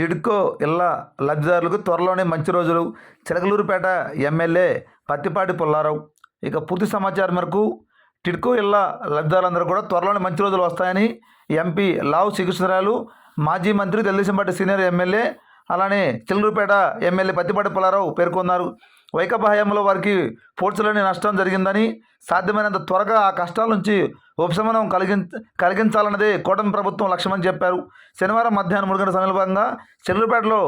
టిడ్కో ఇళ్ళ లబ్ధిదారులకు త్వరలోనే మంచి రోజులు. చిలకలూరుపేట ఎమ్మెల్యే పత్తిపాటి పుల్లారావు. ఇక పూర్తి సమాచారం మేరకు టిడ్కో ఇళ్ళ లబ్ధిదారులందరూ కూడా త్వరలోనే మంచి రోజులు వస్తాయని ఎంపీ లావు శ్రీకృష్ణరాయలు మాజీ మంత్రి తెలుగుదేశం పార్టీ సీనియర్ ఎమ్మెల్యే అలానే చిలకలూరుపేట ఎమ్మెల్యే పత్తిపాటి పుల్లారావు పేర్కొన్నారు. వైకాపా హయాంలో వారికి పోర్చులని నష్టం జరిగిందని సాధ్యమైనంత త్వరగా ఆ కష్టాల నుంచి ఉపశమనం కలిగిం కలిగించాలన్నదే కూటమి ప్రభుత్వం లక్ష్యమని చెప్పారు. శనివారం మధ్యాహ్నం మూడు గంటల సమయంలో చెల్లుపేటలో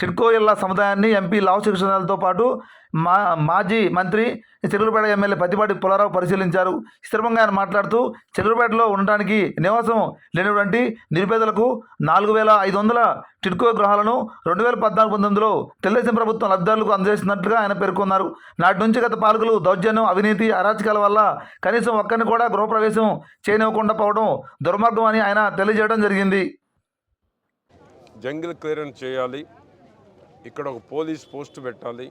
టిడ్కో సముదాయాన్ని ఎంపీ లావు శిక్షణాలతో పాటు మా మాజీ మంత్రి చెరువులపేట ఎమ్మెల్యే పత్తిపాటి పుల్లారావు పరిశీలించారు. స్థిరంగా ఆయన మాట్లాడుతూ చెల్లూరుపేటలో ఉండటానికి నివాసం లేనటువంటి నిరుపేదలకు నాలుగు వేల ఐదు వందల టిడ్కో గృహాలను రెండు వేల పద్నాలుగు పంతొమ్మిదిలో తెలుగుదేశం ప్రభుత్వం లబ్ధిదారులకు అందజేస్తున్నట్లుగా ఆయన పేర్కొన్నారు. నాటి నుంచి గత పాలకులు దౌర్జన్యం అవినీతి అరాచకాల వల్ల కనీసం ఒక్కరిని కూడా గృహప్రవేశం చేయనివ్వకుండా పోవడం దుర్మార్గం అని ఆయన తెలియజేయడం జరిగింది. జంగిల్ క్లియరెన్స్ చేయాలి. ఇక్కడ ఒక పోలీస్ పోస్ట్ పెట్టాలి.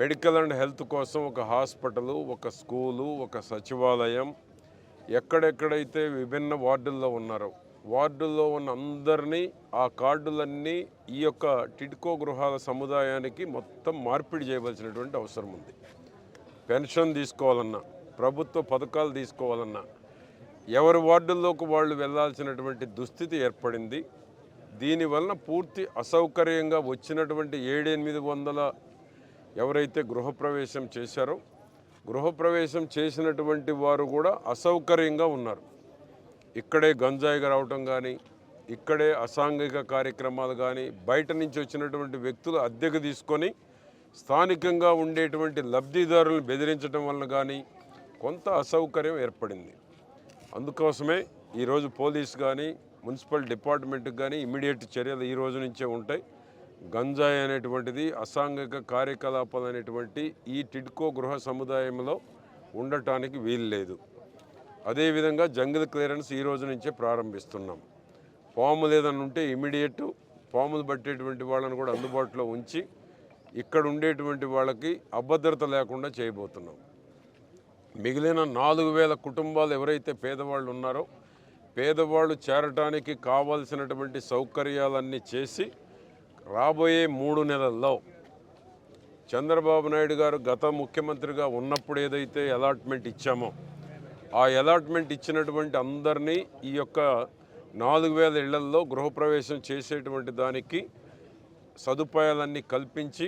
మెడికల్ అండ్ హెల్త్ కోసం ఒక హాస్పిటల్ ఒక స్కూలు ఒక సచివాలయం ఎక్కడెక్కడైతే విభిన్న వార్డుల్లో ఉన్నారో వార్డుల్లో ఉన్న అందరినీ ఆ కార్డులన్నీ ఈ యొక్క టిడ్కో గృహాల సముదాయానికి మొత్తం మార్పిడి చేయవలసినటువంటి అవసరం ఉంది. పెన్షన్ తీసుకోవాలన్నా ప్రభుత్వ పథకాలు తీసుకోవాలన్నా ఎవరి వార్డుల్లోకి వాళ్ళు వెళ్ళాల్సినటువంటి దుస్థితి ఏర్పడింది. దీనివలన పూర్తి అసౌకర్యంగా వచ్చినటువంటి ఏడెనిమిది వందల ఎవరైతే గృహప్రవేశం చేశారో గృహప్రవేశం చేసినటువంటి వారు కూడా అసౌకర్యంగా ఉన్నారు. ఇక్కడే గంజాయిగా రావటం కానీ ఇక్కడే అసాంఘిక కార్యక్రమాలు కానీ బయట నుంచి వచ్చినటువంటి వ్యక్తులు అద్దెకు తీసుకొని స్థానికంగా ఉండేటువంటి లబ్ధిదారులను బెదిరించడం వల్ల కానీ కొంత అసౌకర్యం ఏర్పడింది. అందుకోసమే ఈరోజు పోలీస్ కానీ మున్సిపల్ డిపార్ట్మెంట్కి కానీ ఇమీడియట్ చర్యలు ఈ రోజు నుంచే ఉంటాయి. గంజాయి అనేటువంటిది అసాంఘిక కార్యకలాపాలు అనేటువంటి ఈ టిడ్కో గృహ సముదాయంలో ఉండటానికి వీలు లేదు. అదేవిధంగా జంగిల్ క్లియరెన్స్ ఈ రోజు నుంచే ప్రారంభిస్తున్నాం. పాములు ఏదైనా ఉంటే ఇమీడియట్ పాములు పట్టేటువంటి వాళ్ళని కూడా అందుబాటులో ఉంచి ఇక్కడ ఉండేటువంటి వాళ్ళకి అభద్రత లేకుండా చేయబోతున్నాం. మిగిలిన నాలుగు వేల కుటుంబాలు ఎవరైతే పేదవాళ్ళు ఉన్నారో పేదవాళ్ళు చేరటానికి కావాల్సినటువంటి సౌకర్యాలన్నీ చేసి రాబోయే మూడు నెలల్లో చంద్రబాబు నాయుడు గారు గత ముఖ్యమంత్రిగా ఉన్నప్పుడు ఏదైతే అలాట్మెంట్ ఇచ్చామో ఆ అలాట్మెంట్ ఇచ్చినటువంటి అందరినీ ఈ యొక్క నాలుగు వేల ఇళ్ళల్లో గృహప్రవేశం చేసేటువంటి దానికి సదుపాయాలన్నీ కల్పించి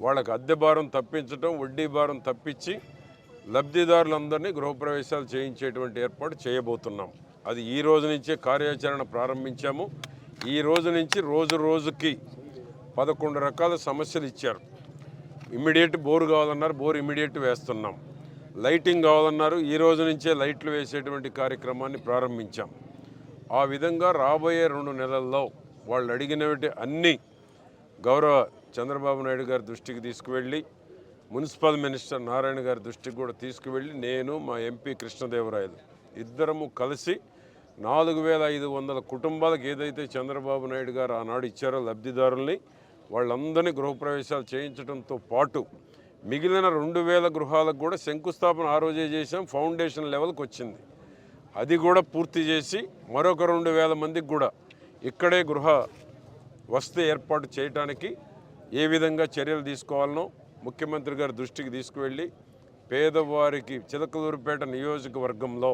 వాళ్ళకి అద్దె భారం తప్పించడం వడ్డీ భారం తప్పించి లబ్ధిదారులందరినీ గృహప్రవేశాలు చేయించేటువంటి ఏర్పాటు చేయబోతున్నాం. అది ఈ రోజు నుంచే కార్యాచరణ ప్రారంభించాము. ఈ రోజు నుంచి రోజు రోజుకి పదకొండు రకాల సమస్యలు ఇచ్చారు. ఇమ్మీడియట్ బోరు కావాలన్నారు బోర్ ఇమ్మీడియట్ వేస్తున్నాం. లైటింగ్ కావాలన్నారు ఈ రోజు నుంచే లైట్లు వేసేటువంటి కార్యక్రమాన్ని ప్రారంభించాం. ఆ విధంగా రాబోయే రెండు నెలల్లో వాళ్ళు అడిగినవి అన్నీ గౌరవ చంద్రబాబు నాయుడు గారి దృష్టికి తీసుకువెళ్ళి మున్సిపల్ మినిస్టర్ నారాయణ గారి దృష్టికి కూడా తీసుకువెళ్ళి నేను మా ఎంపీ కృష్ణదేవరాయలు ఇద్దరము కలిసి నాలుగు వేల ఐదు వందల కుటుంబాలకు ఏదైతే చంద్రబాబు నాయుడు గారు ఆనాడు ఇచ్చారో లబ్ధిదారుల్ని వాళ్ళందరినీ గృహప్రవేశాలు చేయించడంతో పాటు మిగిలిన రెండు వేల గృహాలకు కూడా శంకుస్థాపన ఆ రోజే చేసాం ఫౌండేషన్ లెవెల్కి వచ్చింది. అది కూడా పూర్తి చేసి మరొక రెండు వేల మందికి కూడా ఇక్కడే గృహ వసతి ఏర్పాటు చేయడానికి ఏ విధంగా చర్యలు తీసుకోవాలనో ముఖ్యమంత్రి గారి దృష్టికి తీసుకువెళ్ళి పేదవారికి చిలకలూరుపేట నియోజకవర్గంలో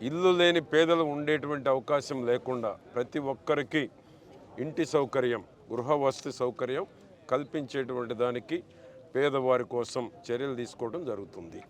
ఇల్లు లేని పేదలు ఉండేటువంటి అవకాశం లేకుండా ప్రతి ఒక్కరికి ఇంటి సౌకర్యం గృహ వసతి సౌకర్యం కల్పించేటువంటి దానికి పేదవారి కోసం చర్యలు తీసుకోవడం జరుగుతుంది.